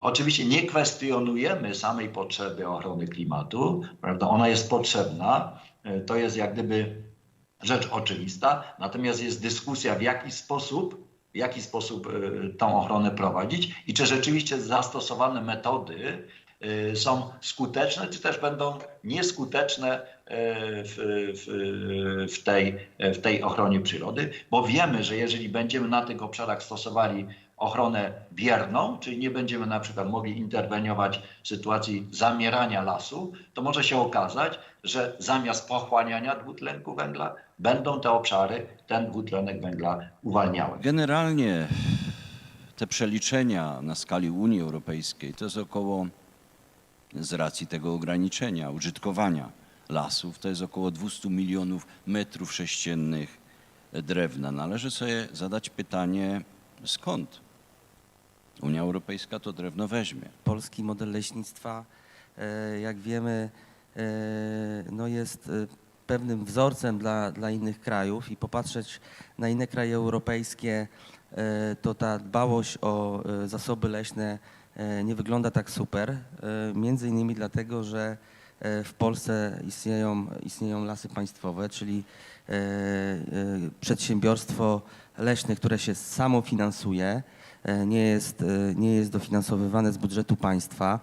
Oczywiście nie kwestionujemy samej potrzeby ochrony klimatu, prawda? Ona jest potrzebna, e, to jest jak gdyby rzecz oczywista, natomiast jest dyskusja w jaki sposób, w jaki sposób e, tą ochronę prowadzić i czy rzeczywiście zastosowane metody e, są skuteczne, czy też będą nieskuteczne w, w, w, tej, w tej ochronie przyrody, bo wiemy, że jeżeli będziemy na tych obszarach stosowali ochronę bierną, czyli nie będziemy na przykład mogli interweniować w sytuacji zamierania lasu, to może się okazać, że zamiast pochłaniania dwutlenku węgla będą te obszary ten dwutlenek węgla uwalniały. Generalnie te przeliczenia na skali Unii Europejskiej to jest około, z racji tego ograniczenia użytkowania lasów, to jest około 200 milionów metrów sześciennych drewna. Należy sobie zadać pytanie, skąd Unia Europejska to drewno weźmie. Polski model leśnictwa, e, jak wiemy, e, no jest e, pewnym wzorcem dla, dla innych krajów i popatrzeć na inne kraje europejskie, to ta dbałość o zasoby leśne nie wygląda tak super. Między innymi dlatego, że w Polsce istnieją, istnieją lasy państwowe, czyli e, e, przedsiębiorstwo leśne, które się samo finansuje, e, nie jest, e, nie jest dofinansowywane z budżetu państwa.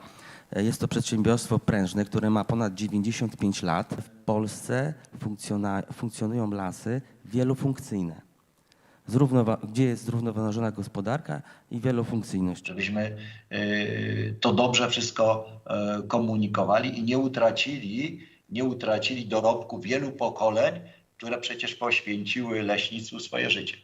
E, Jest to przedsiębiorstwo prężne, które ma ponad 95 lat. W Polsce funkcjonują lasy wielofunkcyjne, Zrównowa- gdzie jest zrównoważona gospodarka i wielofunkcyjność. Żebyśmy y, to dobrze wszystko y, komunikowali i nie utracili, nie utracili dorobku wielu pokoleń, które przecież poświęciły leśnictwu swoje życie.